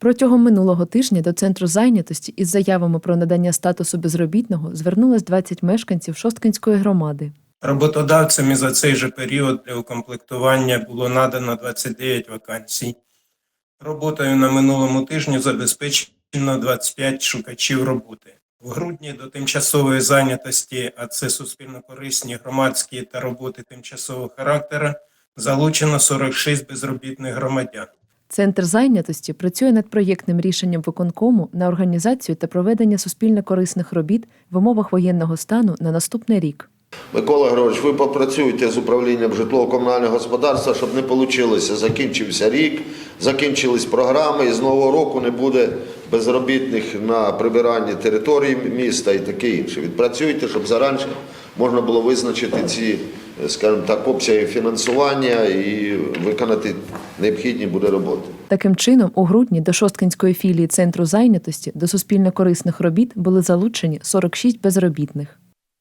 Протягом минулого тижня до центру зайнятості із заявами про надання статусу безробітного звернулось 20 мешканців Шосткинської громади. Роботодавцями за цей же період для укомплектування було надано 29 вакансій. Роботою на минулому тижні забезпечено 25 шукачів роботи. В грудні до тимчасової зайнятості, а це суспільно-корисні, громадські та роботи тимчасового характеру, залучено 46 безробітних громадян. Центр зайнятості працює над проєктним рішенням виконкому на організацію та проведення суспільно-корисних робіт в умовах воєнного стану на наступний рік. Микола Григорович, ви попрацюєте з управлінням житлово-комунального господарства, щоб не вийшло. Закінчився рік, закінчились програми, і з нового року не буде безробітних на прибиранні території міста і таке інше. Відпрацюйте, щоб зараніше можна було визначити ці, скажімо так, обсяги фінансування і виконати необхідні буде роботи. Таким чином, у грудні до Шосткинської філії центру зайнятості до суспільно-корисних робіт були залучені 46 безробітних.